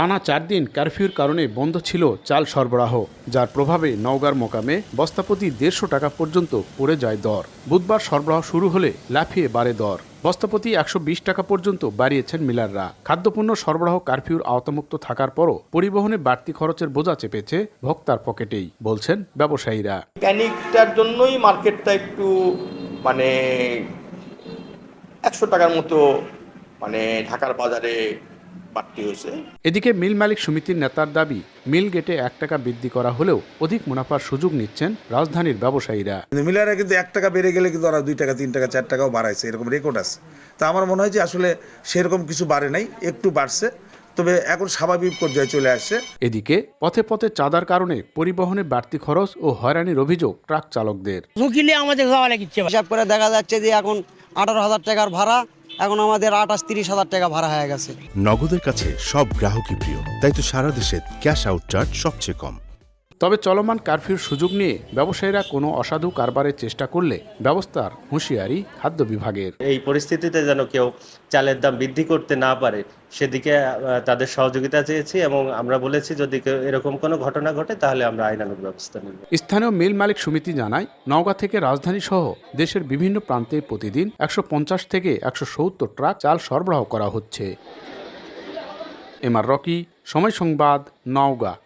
টানা চার দিন কারফিউর কারণে বন্ধ ছিল চাল সরবরাহ, যার প্রভাবে নওগাঁর মোকামে বস্তাপতি দেড়শো টাকা পর্যন্ত পড়ে যায় দর। বুধবার সরবরাহ শুরু হলে লাফিয়ে বাড়ে দর। বস্তাপ্রতি একশো টাকা পর্যন্ত বাড়িয়েছেন মিলাররা। খাদ্যপণ্য সরবরাহ কারফিউর আওতামুক্ত থাকার পরও পরিবহনে বাড়তি খরচের বোঝা চেপেছে ভোক্তার পকেটেই, বলছেন ব্যবসায়ীরা। প্যানিকটার জন্যই মার্কেটটা একটু মানে একশো টাকার মতো মানে ঢাকার বাজারে বাড়তি হয়েছে। এদিকে মিল মালিক সমিতির নেতার দাবি মিল গেটে এক টাকা বৃদ্ধি করা হলেও অধিক মুনাফার সুযোগ নিচ্ছেন রাজধানীর ব্যবসায়ীরা। কিন্তু মিলাররা কিন্তু এক টাকা বেড়ে গেলে কিন্তু ওরা দুই টাকা তিন টাকা চার টাকাও বাড়াইছে এরকম রেকর্ড আছে। তা আমার মনে হয় যে আসলে সেরকম কিছু বাড়ে নাই একটু বাড়ছে তবে এখন স্বাভাবিক পর্যায়ে চলে আসছে। এদিকে পথে পথে চাঁদার কারণে পরিবহনে বাড়তি খরচ ও হয়রানির অভিযোগ ট্রাক চালকদের। ঝুঁকিলে আমাদের যাওয়া লাগিচ্ছে হিসাব করে দেখা যাচ্ছে যে এখন আঠারো হাজার টাকার ভাড়া এখন আমাদের আঠাশ, তিরিশ হাজার টাকা ভাড়া হয়ে গেছে। নগদের কাছে সব গ্রাহকই প্রিয়, তাই তো সারা দেশে ক্যাশ আউট চার্জ সবচেয়ে কম। তবে চলমান কারফিউর সুযোগ নিয়ে ব্যবসায়ীরা কোনো অসাধু কারবারের চেষ্টা করলে ব্যবস্থার হুঁশিয়ারি খাদ্য বিভাগের। এই পরিস্থিতিতে যেন কেউ চালের দাম বৃদ্ধি করতে না পারে সেদিকে তাদের সহযোগিতা চেয়েছি এবং আমরা বলেছি যদি এরকম কোনো ঘটনা ঘটে তাহলে আমরা আইনানুগ ব্যবস্থা নেব। স্থানীয় মিল মালিক সমিতি জানায় নওগাঁ থেকে রাজধানী সহ দেশের বিভিন্ন প্রান্তে প্রতিদিন একশো পঞ্চাশ থেকে একশো সত্তর ট্রাক চাল সরবরাহ করা হচ্ছে। এমআর রকি সময় সংবাদ নওগাঁ।